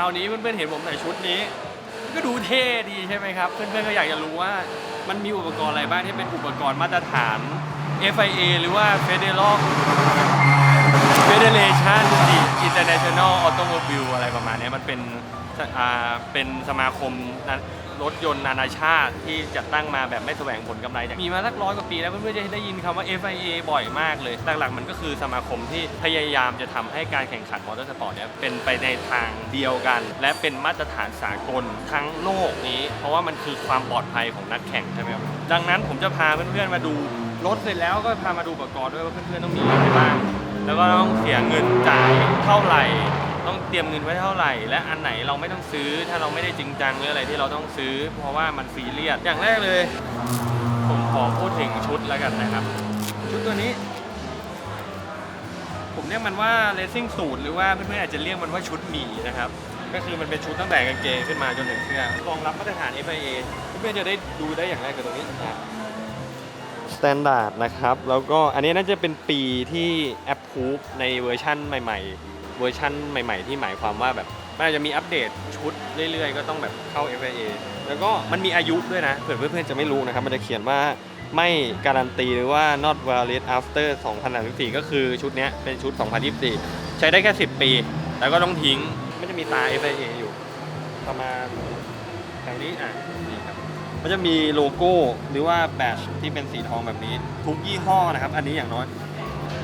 ราวนี้เพื่อนๆเห็นผมใส่ชุดนี้ ก็ดูเท่ดีใช่ไหมครับ เพื่อนๆก็อยากจะรู้ว่ามันมีอุปกรณ์อะไรบ้างที่เป็นอุปกรณ์มาตรฐาน FIA หรือว่า Federal Federation International Automobile อะไรประมาณนี้มันเป็นเป็นสมาคม รถยนต์นานาชาติที่จัดตั้งมาแบบไม่แสวงผลกำไรจากมีมาสักร้อยกว่าปีแล้วเพื่อนๆจะได้ยินคำว่า FIA บ่อยมากเลย หลักๆมันก็คือสมาคมที่พยายามจะทำให้การแข่งขันมอเตอร์สปอร์ตเนี่ยเป็นไปในทางเดียวกัน และเป็นมาตรฐานสากลทั้งโลกนี้ เพราะว่ามันคือความปลอดภัยของนักแข่งใช่ไหมครับดังนั้นผมจะพาเพื่อนๆมาดูรถเสร็จแล้วก็พามาดูอุปกรณ์ด้วยว่าเพื่อนๆต้องมีอะไรบ้าง แล้วก็ต้องเสียเงินจ่ายเท่าไหร่ ต้องเตรียมเงินไว้เท่าไหร่ และอันไหนเราไม่ต้องซื้อ ถ้าเราไม่ได้จริงจังหรืออะไรที่เราต้องซื้อ เพราะว่ามันซีเรียสอย่างแรกเลย ผมขอพูดถึงชุดแล้วกันนะครับ ชุดตัวนี้ ผมเรียกมันว่าเลสซิ่งสูทหรือว่าเพื่อนๆอาจจะเรียกมันว่าชุดหมีนะครับ ก็คือมันเป็นชุดตั้งแต่กางเกงขึ้นมาจนถึงเสื้อรองรับมาตรฐาน FIA เพื่อนๆจะได้ดูได้อย่างแรกคือตรงนี้นะครับสแตนดาร์ดนะครับ แล้วก็อันนี้น่าจะเป็นปีที่แอปพูฟในเวอร์ชั่นใหม่ ๆ เวอร์ชั่นใหม่ ๆ ที่หมายความว่าแบบมันอาจจะมีอัปเดตชุดเรื่อย ๆ ก็ต้องแบบเข้า FIA แล้วก็มันมีอายุด้วยนะเผื่อเพื่อนๆจะไม่รู้นะครับ มันจะเขียนว่าไม่การันตีหรือว่า not valid after 2034 ก็คือชุดนี้เป็นชุด 2024 ใช้ได้แค่ 10 ปี แล้วก็ต้องทิ้งไม่จะมีตา FIA อยู่ประมาณแถวนี้อะนี่ครับมันจะมีโลโก้หรือว่าแบชที่เป็นสีทองแบบนี้ ทุกยี่ห้อนะครับ อันนี้อย่างน้อย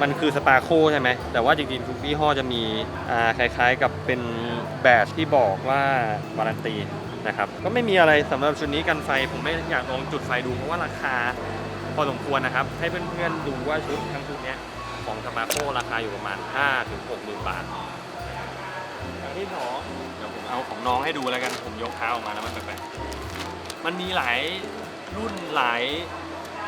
มันคือสปาโคใช่ไหม แต่ว่าจริงๆทุกยี่ห้อจะมีอ่าคล้ายๆกับเป็นแบชที่บอกว่าวารันตีนะครับก็ไม่มีอะไรสำหรับชุดนี้กันไฟ ผมไม่อยากลองจุดไฟดูเพราะว่าราคาพอสมควรนะครับ ให้เพื่อนๆดูว่าชุดทั้งชุดเนี้ยของสปาโคราคาอยู่ประมาณ5-6ถึง6หมื่นบาทอย่างที่สองเดี๋ยวผมเอาของน้องให้ดูแล้วกันผมยกเท้าออกมาแล้วมันแปลกๆมันมีหลายรุ่นหลาย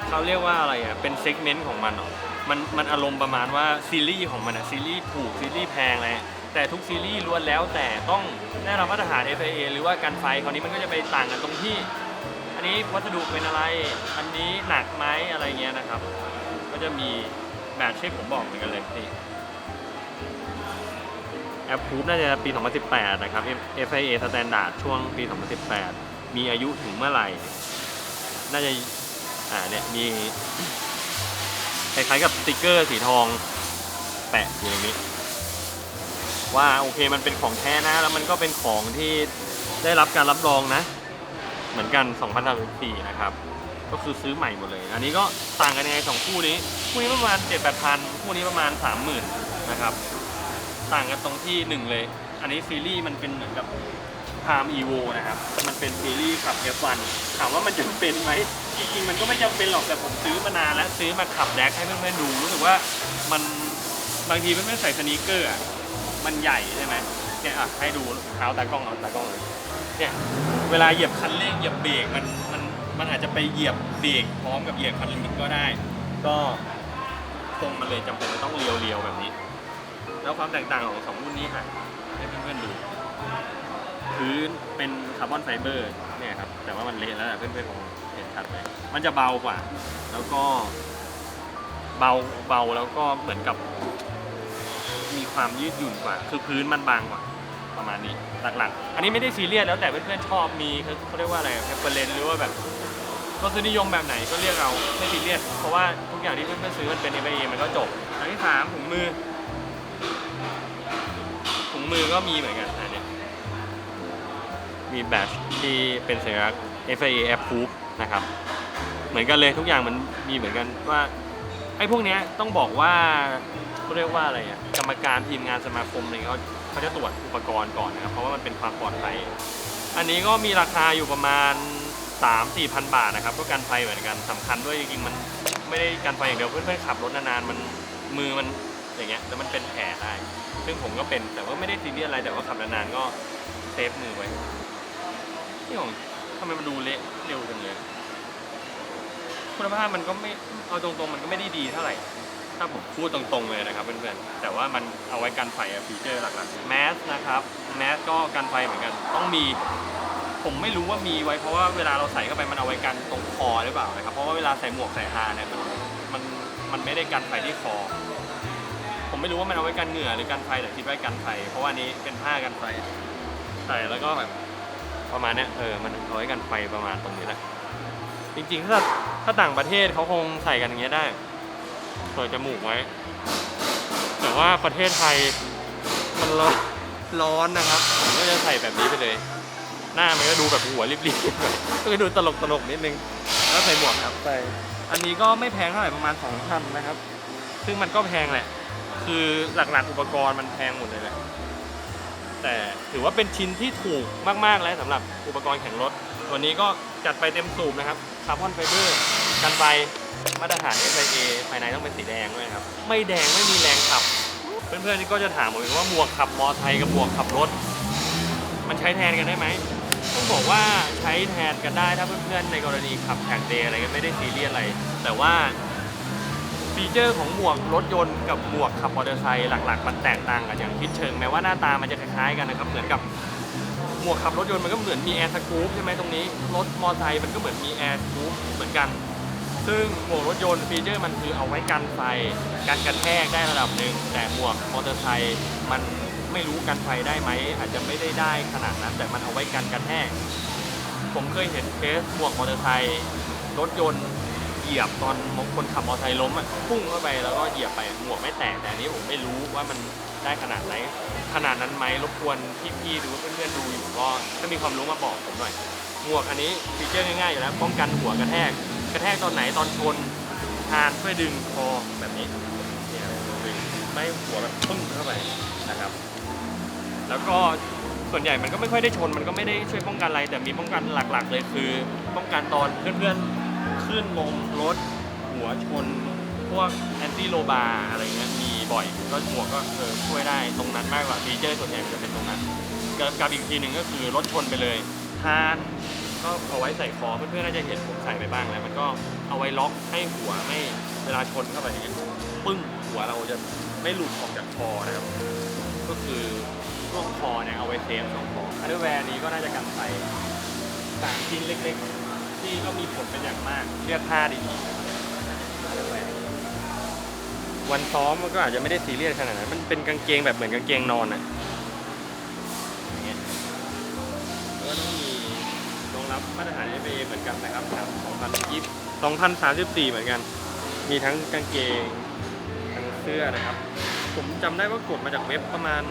เขาเรียกว่าอะไรอะเป็นเซกเมนต์ของมันเหรอ มันมันอารมณ์ประมาณว่าซีรีส์ของมันอะซีรีส์ถูกซีรีส์แพงเลยแต่ทุกซีรีส์ล้วนแล้วแต่ต้องได้รับมาตรฐาน FIA หรือว่าการไฟคราวนี้มันก็จะไปต่างกันตรงที่ อันนี้วัสดุเป็นอะไร อันนี้หนักไหมอะไรเงี้ยนะครับ ก็จะมีแบบที่ผมบอกเหมือนกันเลยนี่แอปพูฟน่าจะปี 2018 นะครับ FIA Standard ช่วงปี 2018 มีอายุถึงเมื่อไหร่ น่าจะ อ่าเนี่ย มี ล้ายๆกับสติกเกอร์สีทองแปะอยู่ตรงนี้ ว่าโอเคมันเป็นของแท้นะ แล้วมันก็เป็นของที่ได้รับการรับรองนะ เหมือนกัน2034นะครับ ก็คือซื้อใหม่หมดเลย อันนี้ก็ต่างกันยังไงสองคู่นี้ คู่นี้ประมาณ 7 8พันคู่นี้ประมาณ 30,000นะครับ ต่างกันตรงที่หนึ่งเลย อันนี้ซีรีส์มันเป็นเหมือนกับ Palm Evo นะครับ มันเป็นซีรีส์ขับ F1 ถามว่ามันจำเป็นไหม จริงๆมันก็ไม่จำเป็นหรอกแต่ผมซื้อมานานแล้วซื้อมาขับแดกให้เพื่อนๆดูรู้สึกว่ามันบางทีเพื่อนๆใส่สนีกเกอร์อะมันใหญ่ใช่ไหมเนี่ยอะให้ดูเท้าตากล้องเอาตากล้องเลยเนี่ยเวลาเหยียบคันเร่งเหยียบเบรกมันมันมันอาจจะไปเหยียบเบรกพร้อมกับเหยียบคันเร่งก็ได้ ก็ตรงมันเลยจำเป็นจะต้องเรียวๆแบบนี้ แล้วความแตกต่างของสองรุ่นนี้ค่ะให้เพื่อนๆดู พื้นเป็นคาร์บอนไฟเบอร์ แต่ว่ามันเละแล้วอะเพื่อนๆคงเห็นชัดไหมมันจะเบากว่า แล้วก็เบาเบาแล้วก็เหมือนกับ มีความยืดหยุ่นกว่า คือพื้นมันบางกว่า ประมาณนี้หลักๆ อันนี้ไม่ได้ซีเรียสแล้วแต่เพื่อนๆชอบมีเขาเรียกว่าอะไรเพเปอร์เลนหรือว่าแบบรสนิยมแบบไหนก็เรียกเอาไม่ซีเรียสเพราะว่าทุกอย่างที่เพื่อนๆซื้อมันเป็น f อมันก็จบอันที่สามถุงมือถุงมือก็มีเหมือนกัน มีแบตที่เป็นสัญลักษณ์ FIA Approved นะครับ เหมือนกันเลยทุกอย่างมันมีเหมือนกันว่าไอ้พวกเนี้ยต้องบอกว่าเขาเรียกว่าอะไรอะกรรมการทีมงานสมาคมเนี่ยเขาเขาจะตรวจอุปกรณ์ก่อนนะครับ เพราะว่ามันเป็นความปลอดภัย อันนี้ก็มีราคาอยู่ประมาณ 3 4พันบาทนะครับ ก็กันไฟเหมือนกันสำคัญด้วยจริงๆมันไม่ได้กันไฟอย่างเดียวเพื่อนๆขับรถนานๆมันมือมันอย่างเงี้ยแล้วมันเป็นแผลได้ ซึ่งผมก็เป็นแต่ว่าไม่ได้ซีเรียสอะไรแต่ว่าขับนานๆก็เซฟมือไว้ นี่ของทำไมมันดูเละเร็วจังเลย คุณภาพมันก็ไม่เอาตรงๆมันก็ไม่ได้ดีเท่าไหร่ ถ้าผมพูดตรงๆเลยนะครับเพื่อนๆแต่ว่ามันเอาไว้กันไฟฟีเจอร์หลักๆแมสนะครับแมสก็กันไฟเหมือนกัน ต้องมีผมไม่รู้ว่ามีไว้เพราะว่าเวลาเราใส่เข้าไปมันเอาไว้กันตรงคอหรือเปล่านะครับเพราะว่าเวลาใส่หมวกใส่ฮาเนี่ยมันมันมันไม่ได้กันไฟที่คอ ผมไม่รู้ว่ามันเอาไว้กันเหงื่อหรือกันไฟแต่คิดไว้กันไฟ เพราะว่าอันนี้เป็นผ้ากันไฟใส่แล้วก็แบบ ประมาณเนี้ยเออมันเอาไว้กันไฟประมาณตรงนี้แหละจริงๆถ้าถ้าต่างประเทศเขาคงใส่กันอย่างเงี้ยได้เปิดจมูกไว้ แต่ว่าประเทศไทยมันร้อนร้อนนะครับผมก็จะใส่แบบนี้ไปเลย หน้ามันก็ดูแบบหัวรีบๆหน่อยก็ดูตลกตลกๆนิดนึงแล้วใส่หมวกครับใส่อันนี้ก็ไม่แพงเท่าไหร่ประมาณ2,000นะครับ ซึ่งมันก็แพงแหละ คือหลักๆอุปกรณ์มันแพงหมดเลยแหละ แต่ถือว่าเป็นชิ้นที่ถูกมากๆแล้วสำหรับอุปกรณ์แข่งรถตัวนี้ก็จัดไปเต็มสูบนะครับคาร์บอนไฟเบอร์กันไฟมาตรฐาน FIA ภายในต้องเป็นสีแดงด้วยครับ ไม่แดงไม่มีแรงขับ เพื่อนๆนี่ก็จะถามผมว่าหมวกขับมอไซค์กับหมวกขับรถ มันใช้แทนกันได้ไหมต้องบอกว่าใช้แทนกันได้ถ้าเพื่อนๆในกรณีขับแข่งเดย์อะไรก็ไม่ได้ซีเรียสอะไร แต่ว่า ฟีเจอร์ของหมวกรถยนต์กับหมวกขับมอเตอร์ไซค์หลัก ๆ มันแตกต่างกันอย่างพิดเชิงแม้ว่าหน้าตามันจะคล้ายๆกันนะครับเหมือนกับหมวกขับรถยนต์มันก็เหมือนมีแอร์สกู๊ปใช่ไหมตรงนี้รถมอเตอร์ไซค์มันก็เหมือนมีแอร์สกู๊ปเหมือนกัน ซึ่งหมวกรถยนต์ฟีเจอร์มันคือเอาไว้กันไฟกันกระแทกได้ระดับหนึ่งแต่หมวกมอเตอร์ไซค์มันไม่รู้กันไฟได้ไหมอาจจะไม่ได้ได้ขนาดนั้น แต่มันเอาไว้กันกระแทกผมเคยเห็นเคสหมวกมอเตอร์ไซค์รถยนต์ เหยียบตอนคนขับมอเตอร์ไซค์ล้มอะพุ่งเข้าไปแล้วก็เหยียบไปหมวกไม่แตกแต่อันนี้ผมไม่รู้ว่ามันได้ขนาดไหนขนาดนั้นไหมรบกวนพี่ๆหรือเพื่อนๆดูอยู่ก็ถ้ามีความรู้มาบอกผมหน่อยหมวกอันนี้ฟีเจอร์ง่ายๆอยู่แล้วป้องกันหัวกระแทก กระแทกตอนไหนตอนชนทานเพื่อดึงคอแบบนี้เนี่ยดึงไม่หัวแบบปึ้งเข้าไปนะครับ แล้วก็ส่วนใหญ่มันก็ไม่ค่อยได้ชนมันก็ไม่ได้ช่วยป้องกันอะไร แต่มีป้องกันหลักๆเลยคือ ป้องกันตอนเพื่อนๆ ขึ้นลงรถหัวชน พวกแอนตี้โลบาอะไรเงี้ยมีบ่อย ก็หมวกก็เออช่วยได้ตรงนั้นมากกว่าฟีเจอร์ส่วนใหญ่จะเป็นตรงนั้นกับกบอีกทีหนึ่งก็คือรถชนไปเลยทานก็เอาไว้ใส่คอเพื่อนๆน่าจะเห็นผมใส่ไปบ้างแล้ว มันก็เอาไว้ล็อกให้หัวไม่เวลาชนเข้าไปอย่างเงี้ยปึ้งหัวเราจะไม่หลุดออกจากคอนะครับ ก็คือช่วงคอเนี่ยเอาไว้เซฟช่วงคออันเดอร์แวร์นี้ก็น่าจะกันไฟสามชิ้นเล็กๆ ที่ก็มีผลเป็นอย่างมาก เลือกผ้าดีๆนะครับ underwear วันซ้อมมันก็อาจจะไม่ได้ซีเรียสขนาดนั้น มันเป็นกางเกงแบบเหมือนกางเกงนอนอะอย่างเงี้ยแล้วก็ต้องมีรองรับมาตรฐาน FAA เหมือนกันนะครับครับ2020 2034 เหมือนกัน มีทั้งกางเกง ทั้งเสื้อนะครับ ผมจำได้ว่ากดมาจากเว็บประมาณ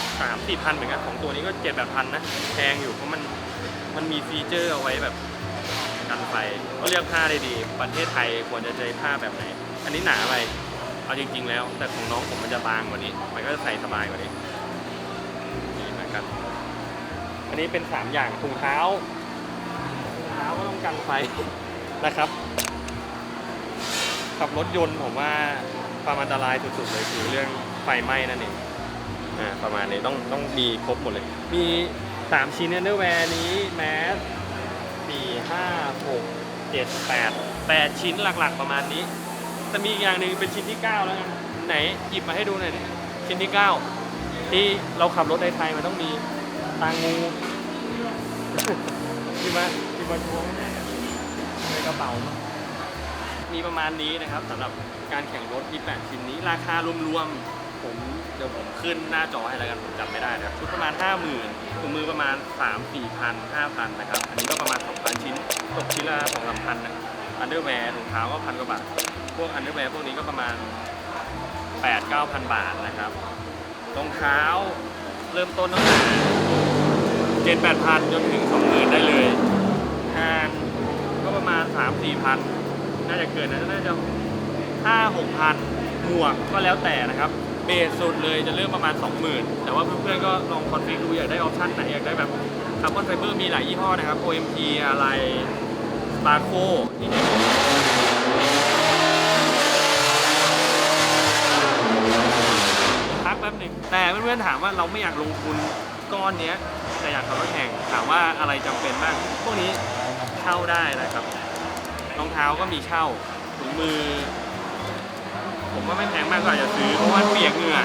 3 4พันเหมือนกันของตัวนี้ก็7 8พันนะ แพงอยู่เพราะมันมันมีฟีเจอร์เอาไว้แบบ กันไฟก็เลือกผ้าได้ดี ประเทศไทยควรจะใช้ผ้าแบบไหน อันนี้หนาไปเอาจริง ๆ แล้ว แต่ของน้องผมมันจะบางกว่านี้ มันก็จะใส่สบายกว่านี้นี่เหมือนกันอันนี้เป็น 3 อย่างถุงเท้าถุงเท้าก็ต้องกันไฟนะครับขับรถยนต์ผมว่าความอันตรายสุดๆเลยคือเรื่องไฟไหม้นั่นเองอ่าประมาณนี้ต้องต้องมีครบหมดเลย มี 3 ชิ้นเนอร์แวร์นี้แมส สี่ห้าหกเจ็ดแปดแปดชิ้นหลักๆประมาณนี้ แต่มีอีกอย่างหนึ่งเป็นชิ้นที่9แล้วกันไหนหยิบมาให้ดูหน่อยดิชิ้นที่9ที่เราขับรถในไทยมันต้องมีตางงูที่มาที่มาทวงในกระเป๋ามีประมาณนี้นะครับสำหรับการแข่งรถมี8ชิ้นนี้ราคารวมๆผม ดี๋ยวผมขึ้นหน้าจอให้แล้วกันผมจำไม่ได้นะครับชุดประมาณ 5 0,000ถุงมือประมาณ 3 4พัน5,000นะครับอันนี้ก็ประมาณ2,000ชิ้นตกชิ้นละ2 3พันนะอันเดอร์แวร์ถุงเท้าก็พันกว่าบาทพวกอันเดอร์แวร์พวกนี้ก็ประมาณ 8 9พันบาทนะครับรองเท้าเริ่มต้นตั้งแต่7 8พันจนถึง20,000ได้เลยงานก็ประมาณ3 4พันน่าจะเกินนะน่าจะห้าหกพันหมวกก็แล้วแต่นะครับ เบสสุดเลยจะเริ่มประมาณ 20,000 แต่ว่าเพื่อนๆก็ลองคอนฟิกดูอยากได้ออปชั่นไหน อยากได้แบบคาร์บอนไฟเบอร์มีหลายยี่ห้อนะครับ OMP อะไร s t a r c o ที่เนี่ยพักแป๊บหนึ่งแต่เพื่อนๆถามว่าเราไม่อยากลงทุนก้อนเนี้ยแต่อยากขับรถแข่งถามว่าอะไรจำเป็นบ้างพวกนี้เช่าได้นะครับรองเท้าก็มีเช่าถุงมือ ผมว่าไม่แพงมากก็อาจจะซื้อเพราะว่าเปียกเหงื่อ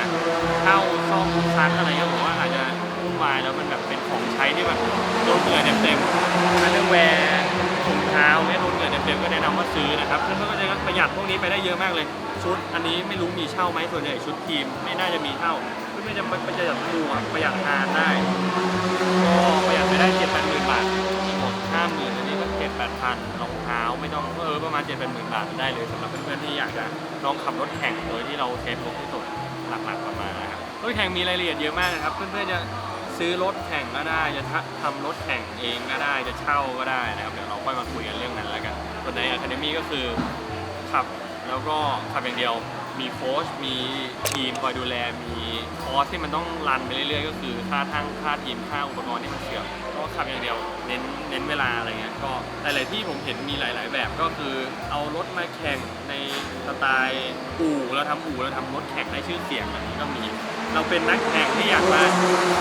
เข้าซ่อมซักอะไรเงี้ยผมว่าอาจจะวุ่นวายแล้วมันแบบเป็นของใช้ที่แบบโดนเหงื่อเต็มๆอันเดอร์แวร์ถุงเท้าเนี่ยโดนเหงื่อเต็มๆก็แนะนำว่าซื้อนะครับเพื่อนๆก็จะประหยัดพวกนี้ไปได้เยอะมากเลย ชุดอันนี้ไม่รู้มีเช่าไหมส่วนใหญ่ชุดทีมไม่น่าจะมีเช่าเพื่อนๆจะประหยัดหมวกประหยัดงานได้ก็เป็น พันรองเท้าไม่ต้องเออประมาณเจ็ดแปดหมื่นบาทได้เลยสำหรับเพื่อนๆที่อยากจะลองขับรถแข่งโดยที่เราเทสลงที่สุดหลักๆประมาณนะครับรถแข่งมีรายละเอียดเยอะมากนะครับ เพื่อนๆจะซื้อรถแข่งก็ได้จะทำรถแข่งเองก็ได้จะเช่าก็ได้นะครับเดี๋ยวเราค่อยมาคุยกันเรื่องนั้นแล้วกันส่วนในอะคาเดมี่ก็คือขับแล้วก็ขับอย่างเดียว มีโค้ชมีทีมคอยดูแลมีคอร์สที่มันต้องรันไปเรื่อยๆ ก็คือค่าทั้งค่าทีมค่าอุปกรณ์ที่มันเสื่อมก็ขับอย่างเดียวเน้นเน้นเวลาอะไรเงี้ยก็หลายๆที่ผมเห็นมีหลาย ๆ แบบก็คือเอารถมาแข่งในสไตล์อู่แล้วทำอู่แล้วทำรถแข่งได้ชื่อเสียงแบบนี้ก็มี เราเป็นนักแข่งที่อยากมา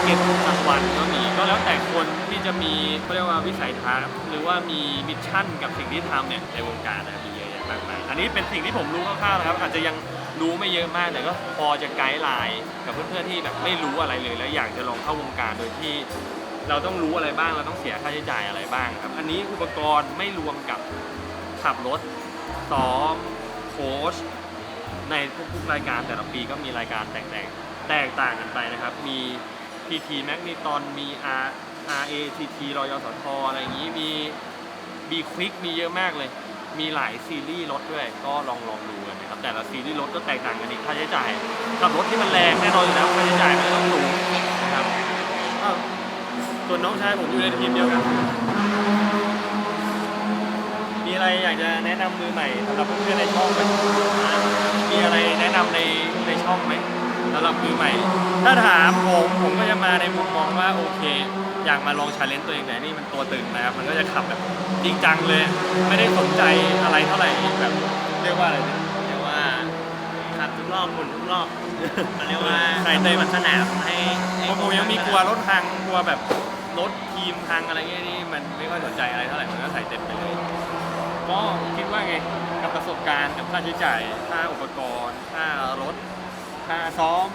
เก็บรางวัลก็มีก็แล้วแต่คนที่จะมีเขาเรียกว่าวิสัยทัศน์หรือว่ามีมิชชั่นกับสิ่งที่ทำเนี่ยในวงการนะมีเยอะแยะมากมายอันนี้เป็นสิ่งที่ผมรู้คร่าวๆนะครับอาจจะยัง รู้ไม่เยอะมากแต่ก็พอจะไกด์ไลน์กับเพื่อนๆที่แบบไม่รู้อะไรเลย แล้วอยากจะลองเข้าวงการโดยที่ เราต้องรู้อะไรบ้างเราต้องเสียค่าใช้จ่ายอะไรบ้างครับ อันนี้อุปกรณ์ไม่รวมกับขับรถซ้อมโค้ชในทุกๆรายการแต่ละปีก็มีรายการแตกต่างแตกต่างกันไปนะครับ มี PT m a g n e t o n มี R RATT รอยสทอะไรอย่างนี้มี B Quick มีเยอะมากเลย มีหลายซีรีส์รถด้วย ก็ลองลองดูกันนะครับ แต่ละซีรีส์รถก็แตกต่างกันอีกค่าใช้จ่ายขับรถที่มันแรงแน่นอนอยู่แล้วค่าใช้จ่ายมันก็ต้องสูงนะครับอ้าวส่วนน้องชายผมอยู่ในทีมเดียวกันมีอะไรอยากจะแนะนำมือใหม่สำหรับเพื่อนๆในช่องไหมมีอะไรแนะนำในในช่องไหมสำหรับมือใหม่ ถ้าถามผมผมก็จะมาในมุมมองว่าโอเค อยากมาลองชาเลนจ์ตัวเองแต่นี่มันตัวตึงนะครับมันก็จะขับแบบจริงจังเลย ไม่ได้สนใจอะไรเท่าไหร่แบบเรียกว่าอะไรเนี่ยเรียกว่าขับทุกรอบหมุนทุกรอบมันเรียกว่าใส่เต็มสนามให้ให้เพราะผมยังมีกลัวรถพังกลัวแบบรถทีมพังอะไรเงี้ยนี่มันไม่ค่อยสนใจอะไรเท่าไหร่มันก็ใส่เต็มไปเลยก็คิดว่าไงกับประสบการณ์กับค่าใช้จ่ายค่าอุปกรณ์ค่ารถค่าซ้อม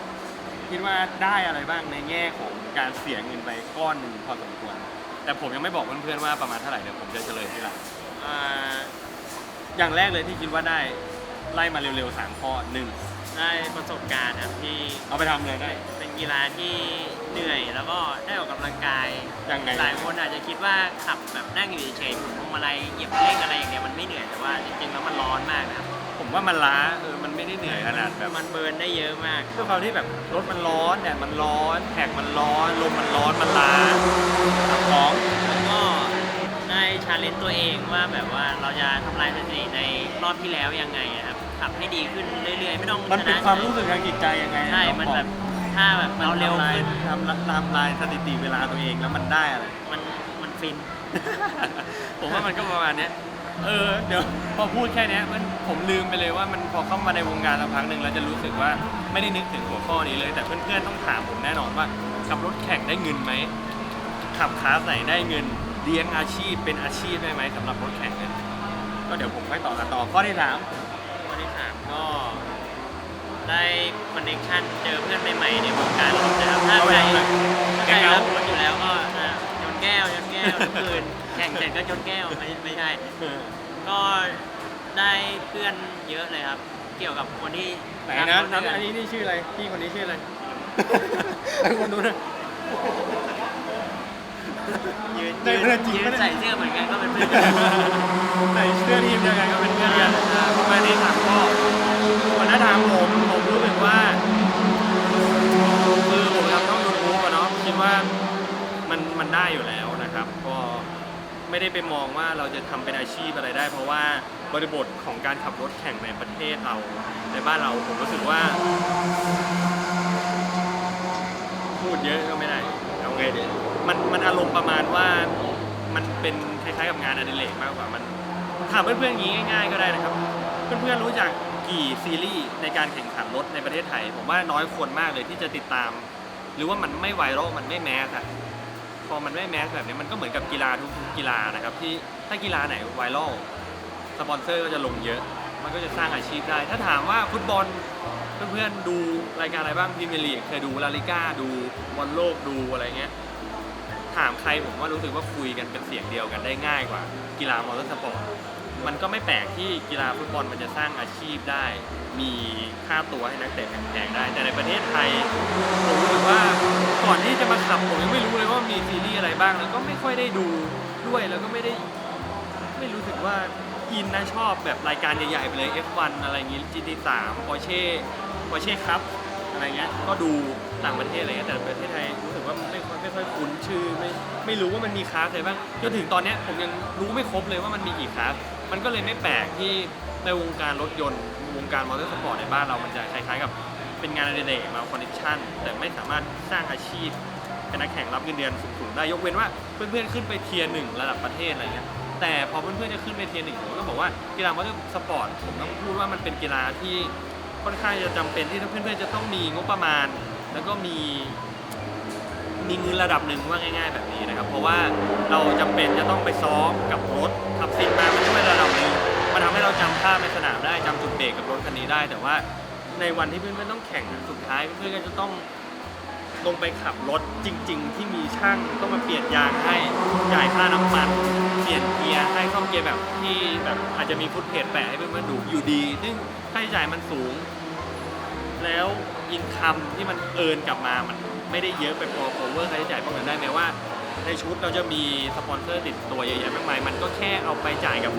คิดว่าได้อะไรบ้างในแง่ของ การเสียเงินไปก้อนหนึ่งพอสมควร แต่ผมยังไม่บอกเพื่อนๆว่าประมาณเท่าไหร่เดี๋ยวผมจะเฉลยทีหลังอ่าอย่างแรกเลยที่คิดว่าได้ไล่มาเร็วๆสามข้อหนึ่งได้ประสบการณ์ครับที่เอาไปทำเลยได้ เป็นกีฬาที่เหนื่อยแล้วก็ได้ออกกำลังกาย ยังไง หลายคนอาจจะคิดว่าขับแบบนั่งอยู่เฉยๆหมุนพวงมาลัยเหยียบเร่งอะไรอย่างเงี้ยมันไม่เหนื่อยแต่ว่าจริงๆแล้วมันร้อนมากนะครับ ผมว่ามันล้าเออมันไม่ได้เหนื่อยขนาดแบบมันเบิร์นได้เยอะมากด้วยความที่แบบรถมันร้อนแดดมันร้อนแท็กมันร้อนลมมันร้อนมันล้าขับร้องแล้วก็ได้ชาเลนจ์ตัวเองว่าแบบว่าเราจะทำลายสถิติในรอบที่แล้วยังไงอะครับขับให้ดีขึ้นเรื่อยๆ ไม่ต้องมันเป็นชะความรู้สึกทางจิตใจยังไงใช่มันแบบถ้าแบบเราเร็วขึ้นทำทำลายสถิติเวลาตัวเองแล้วมันได้อะไรมันมันฟิน ผมว่ามันก็ประมาณเนี้ย เออเดี๋ยวพอพูดแค่เนี้ยมันผมลืมไปเลยว่ามันพอเข้ามาในวงการสักพักหนึ่งแล้วจะรู้สึกว่าไม่ได้นึกถึงหัวข้อนี้เลย แต่เพื่อนๆต้องถามผมแน่นอนว่าขับรถแข่งได้เงินไหมขับคลาสไหนได้เงินเลี้ยงอาชีพเป็นอาชีพได้ไหมสำหรับรถแข่งเนี่ยก็เดี๋ยวผมค่อยต่อกันต่อข้อที่สามข้อที่สามก็ได้คอนเนคชั่นเจอเพื่อนใหม่ๆในวงการรถนะครับถ้าใครถ้าใครรักรถอยู่แล้วก็อะโยนแก้วโยนแก้วทุกคืน แข่งเสร็จก็โยนแก้วไม่ไม่ใช่เออก็ได้เพื่อนเยอะเลยครับ เกี่ยวกับคนที่ไหนรักนะรถด้วยกัอันนี้นี่ชื่ออะไร พี่คนนี้ชื่ออะไร ให้คนดูนะ ยืนได้เพื่อนจริงยืปะนเนี่ย ใส่เสื้อเหมือนกันก็เป็นเพื่อนใส่เสื้อทีมเดียวกันก็เป็นเพื่อนกันอ่าประมาณนี้สามข้อส่วนถ้าถามผมผมรู้สึกว่าคือผมทำช่องยูทูบอะเนาะคิดว่ามันมันได้อยู่แล้วนะครับ ก็ ไม่ได้ไปมองว่าเราจะทำเป็นอาชีพอะไรได้ เพราะว่าบริบทของการขับรถแข่งในประเทศเราในบ้านเราผมรู้สึกว่า พูดเยอะก็ไม่ได้เอาไงดีมันมันอารมณ์ประมาณว่ามันเป็นคล้ายๆกับงานอดิเรกมากกว่ามันถามเพื่อนๆอย่างนี้ง่ายๆก็ได้นะครับ เพื่อนๆรู้จักกี่ซีรีส์ในการแข่งขันรถในประเทศไทย ผมว่าน้อยคนมากเลยที่จะติดตาม หรือว่ามันไม่ไวรัลมันไม่แมสอะ พอมันไม่แมสแบบนี้มันก็เหมือนกับกีฬาทุกกีฬานะครับที่ถ้ากีฬาไหนไวรัลสปอนเซอร์ก็จะลงเยอะ มันก็จะสร้างอาชีพได้ ถ้าถามว่าฟุตบอลเพื่อนๆดูรายการอะไรบ้างพรีเมียร์ลีกเคยดูลาลิก้าดูบอลโลกดูอะไรเงี้ยถามใครผมว่ารู้สึกว่าคุยกันเป็นเสียงเดียวกันได้ง่ายกว่า กีฬามอเตอร์สปอร์ตมันก็ไม่แปลกที่กีฬาฟุตบอลมันจะสร้างอาชีพได้ มีค่าตัวให้นักเตะแพงๆได้ แต่ในประเทศไทยผมรู้สึกว่าก่อนที่จะมาขับผมยังไม่รู้ มีซีรีส์อะไรบ้างแล้วก็ไม่ค่อยได้ดูด้วยแล้วก็ไม่ได้ไม่รู้สึกว่าอินนะชอบแบบรายการใหญ่ๆไปเลย F1 อะไรอย่างงี้ GT3 Porsche Porsche ครับอะไรเงี้ยก็ดูต่างประเทศอะไรเงี้ยแต่ประเทศไทยรู้สึกว่าไม่ค่อยไม่ค่อยคุ้นชื่อไม่ไม่รู้ว่ามันมีคลาสอะไรบ้างจนถึงตอนเนี้ยผมยังรู้ไม่ครบเลยว่ามันมีกี่คลาสมันก็เลยไม่แปลกที่ในวงการรถยนต์ วงการมอเตอร์สปอร์ตในบ้านเรามันจะคล้ายๆกับเป็นงานอดิเรกมาคอนเนคชั่นแต่ไม่สามารถสร้างอาชีพ เป็นนักแข่งรับเงินเดือนสูงๆได้ยกเว้นว่าเพื่อนๆขึ้นไปเทียร์หนึ่งระดับประเทศอะไรเงี้ยแต่พอเพื่อนๆจะขึ้นไปเทียร์หนึ่งผมก็บอกว่ากีฬามอเตอร์สปอร์ตผมต้องพูดว่ามันเป็นกีฬาที่ค่อนข้างจะจำเป็นที่เพื่อนๆจะต้องมีงบประมาณ แล้วก็มีมีเงินระดับหนึ่งว่าง่าย ๆ แบบนี้นะครับเพราะว่าเราจำเป็นจะต้องไปซ้อมกับรถขับซิ่งมามันช่วยระดับหนึ่งมันทำให้เราจำท่าในสนามได้จำจุดเบรกกับรถคันนี้ได้ แต่ว่าในวันที่เพื่อนๆต้องแข่งสุดท้ายเพื่อนๆก็จะต้อง ลงไปขับรถจริง ๆ ที่มีช่างต้องมาเปลี่ยนยางให้จ่ายค่าน้ำมันเปลี่ยนเกียร์ให้ซ่อมเกียร์แบบที่แบบอาจจะมีฟุตเพจแปะให้เพื่อนๆดูอยู่ดี ซึ่งค่าใช้จ่ายมันสูง แล้วอินคัมที่มันเอินกลับมามันไม่ได้เยอะไปพอ cover ค่าใช้จ่ายพวกนั้นได้แม้ว่า ในชุดเราจะมีสปอนเซอร์ติดตัวเยอะแยะมากมายมันก็แค่เอาไปจ่ายกับ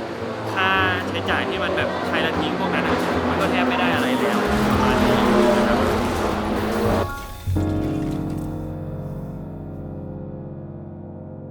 ค่าใช้จ่ายที่มันแบบใช้และทิ้งพวกนั้นมันก็แทบไม่ได้